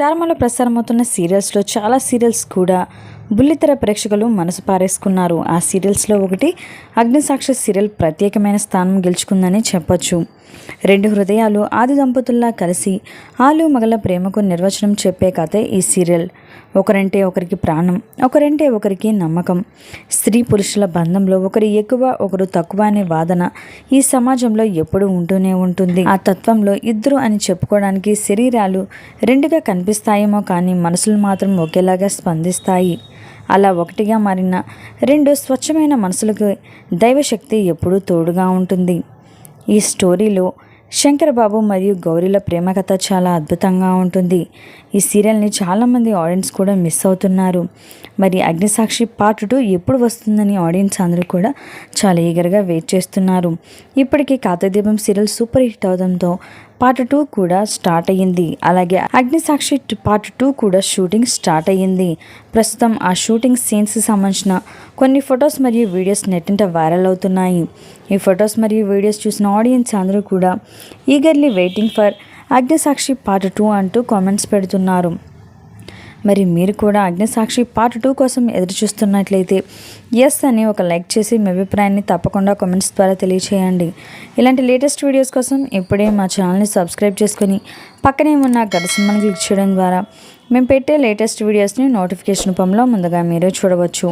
చారమలో ప్రసారమవుతున్న సీరియల్స్లో చాలా సీరియల్స్ కూడా బుల్లితెర ప్రేక్షకులు మనసు పారేసుకున్నారు. ఆ సీరియల్స్లో ఒకటి అగ్నిసాక్షి సీరియల్ ప్రత్యేకమైన స్థానం గెలుచుకుందని చెప్పొచ్చు. రెండు హృదయాలు ఆది దంపతుల్లా కలిసి ఆలు మగల ప్రేమకు నిర్వచనం చెప్పే కథే ఈ సీరియల్. ఒకరంటే ఒకరికి ప్రాణం ఒకరంటే ఒకరికి నమ్మకం. స్త్రీ పురుషుల బంధంలో ఒకరు ఎక్కువ ఒకరు తక్కువ అనే వాదన ఈ సమాజంలో ఎప్పుడూ ఉంటూనే ఉంటుంది. ఆ తత్వంలో ఇద్దరు అని చెప్పుకోవడానికి శరీరాలు రెండుగా కనిపిస్తాయేమో కానీ మనసులు మాత్రం ఒకేలాగా స్పందిస్తాయి. అలా ఒకటిగా మారిన రెండు స్వచ్ఛమైన మనసులకు దైవశక్తి ఎప్పుడూ తోడుగా ఉంటుంది. ఈ స్టోరీలో శంకరబాబు మరియు గౌరీల ప్రేమ కథ చాలా అద్భుతంగా ఉంటుంది. ఈ సీరియల్ని చాలామంది ఆడియన్స్ కూడా మిస్ అవుతున్నారు. మరి అగ్నిసాక్షి పార్ట్ టూ ఎప్పుడు వస్తుందని ఆడియన్స్ అందరూ కూడా చాలా ఈగర్గా వెయిట్ చేస్తున్నారు. ఇప్పటికీ కాతదీపం సీరియల్ సూపర్ హిట్ అవడంతో పార్ట్ టూ కూడా స్టార్ట్ అయ్యింది. అలాగే అగ్నిసాక్షి పార్ట్ టూ కూడా షూటింగ్ స్టార్ట్ అయ్యింది. ప్రస్తుతం ఆ షూటింగ్ సీన్స్కి సంబంధించిన కొన్ని ఫొటోస్ మరియు వీడియోస్ నెట్టింట వైరల్ అవుతున్నాయి. ఈ ఫొటోస్ మరియు వీడియోస్ చూసిన ఆడియన్స్ అందరూ కూడా eagerly waiting for Agnisakshi part two అంటూ కామెంట్స్ పెడుతున్నారు. మరి మీరు కూడా అగ్నిసాక్షి పార్ట్ టూ కోసం ఎదురు చూస్తున్నట్లయితే ఎస్ అని ఒక లైక్ చేసి మీ అభిప్రాయాన్ని తప్పకుండా కామెంట్స్ ద్వారా తెలియచేయండి. ఇలాంటి లేటెస్ట్ వీడియోస్ కోసం ఇప్పుడే మా ఛానల్ని సబ్స్క్రైబ్ చేసుకుని పక్కనే ఉన్న గడ సింబల్ని క్లిక్ చేయడం ద్వారా మేము పెట్టే లేటెస్ట్ వీడియోస్ని నోటిఫికేషన్ రూపంలో ముందుగా మీరు చూడవచ్చు.